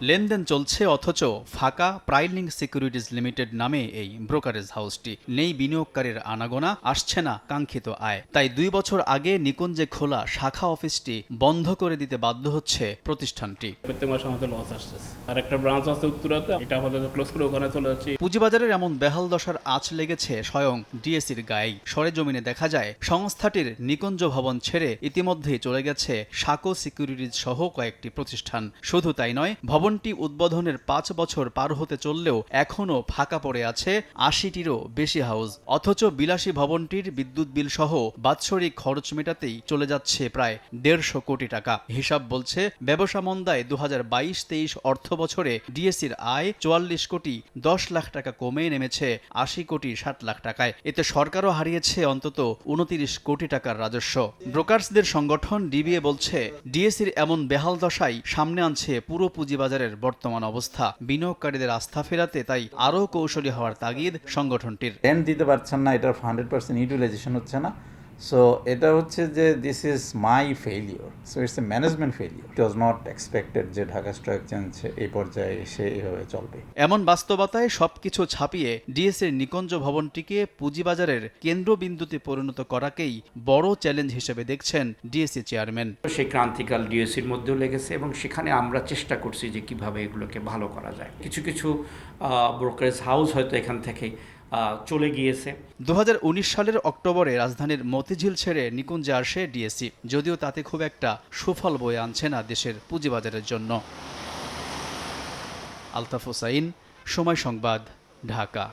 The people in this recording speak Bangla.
লেনদেন চলছে অথচ ফাঁকা প্রাইলিং সিকিউরিটিজ লিমিটেড নামে এই ব্রোকারেজ হাউসটি। নেই বিনিয়োগকারীর আনাগোনা আসছে না কাঙ্ক্ষিত আয়। তাই দুই বছর আগে নিকুঞ্জে খোলা শাখা অফিসটি বন্ধ করে দিতে বাধ্য হচ্ছে প্রতিষ্ঠানটি। প্রত্যেক মাসে আমাদের লস আসতেছে। আর একটা ব্রাঞ্চ আছে উত্তরাতে এটা আমাদের ক্লোজ করে ওখানে চলে যাচ্ছি। পুঁজিবাজারের এমন বেহাল দশার আঁচ লেগেছে স্বয়ং ডিএসির গায়েই। সরেজমিনে দেখা যায় সংস্থাটির নিকুঞ্জ ভবন ছেড়ে ইতিমধ্যেই চলে গেছে সাকো সিকিউরিটিজ সহ কয়েকটি প্রতিষ্ঠান। শুধু তাই নয় ভবনটি উদ্বোধনের পাঁচ বছর পার হতে চললেও এখনও ফাঁকা পড়ে আছে আশিটিরও বেশি হাউস। অথচ বিলাসী ভবনটির বিদ্যুৎ বিল সহ বাৎসরিক খরচ মেটাতেই চলে যাচ্ছে প্রায় দেড়শো কোটি টাকা। হিসাব বলছে, ব্যবসা মন্দায় দু হাজার বাইশ তেইশ অর্থ বছরে ডিএসির আয় চুয়াল্লিশ কোটি দশ লাখ টাকা কমে নেমেছে আশি কোটি ষাট লাখ টাকায়। এতে সরকারও হারিয়েছে অন্তত উনতিরিশ কোটি টাকার রাজস্ব। ব্রোকার্সদের সংগঠন ডিবিএ বলছে ডিএসির এমন বেহাল দশাই সামনে আনছে পুরো পুঁজিবাজারের বর্তমান অবস্থা। বিনিয়োগকারীদের আস্থা ফেরাতে তাই আরও কৌশলী হওয়ার তাগিদ সংগঠনটির। দিতে পারছেন না, এটার হান্ড্রেড পার্সেন্ট ইউটিলাইজেশন হচ্ছে না। সো এটা হচ্ছে যে this is my failure so it's a management failure it was not expected যে ঢাকা স্টক এক্সচেঞ্জ এই পর্যায়ে এসে এভাবে চলবে। এমন বাস্তবতায় সবকিছু ছাপিয়ে ডিএসের নিকঞ্জ ভবনটিকে পুঁজিবাজারের কেন্দ্রবিন্দুতে পরিণত করাকেই বড় চ্যালেঞ্জ হিসেবে দেখছেন ডিএসসি চেয়ারম্যান। সেই ক্রান্তিকাল ডিএসির মধ্যেও লেগেছে এবং সেখানে আমরা চেষ্টা করছি যে কীভাবে এগুলোকে ভালো করা যায়। কিছু কিছু ব্রোকারেজ হাউস হয়তো এখান থেকে চলে গিয়েছে। দু হাজার উনিশ সালের অক্টোবরে রাজধানীর মতিঝিল ছেড়ে নিকুঞ্জে আসে ডিএসসি যদিও তাতে খুব একটা সুফল বয়ে আনছে না দেশের পুঁজিবাজারের জন্য। আলতাফ হোসাইন, সময় সংবাদ, ঢাকা।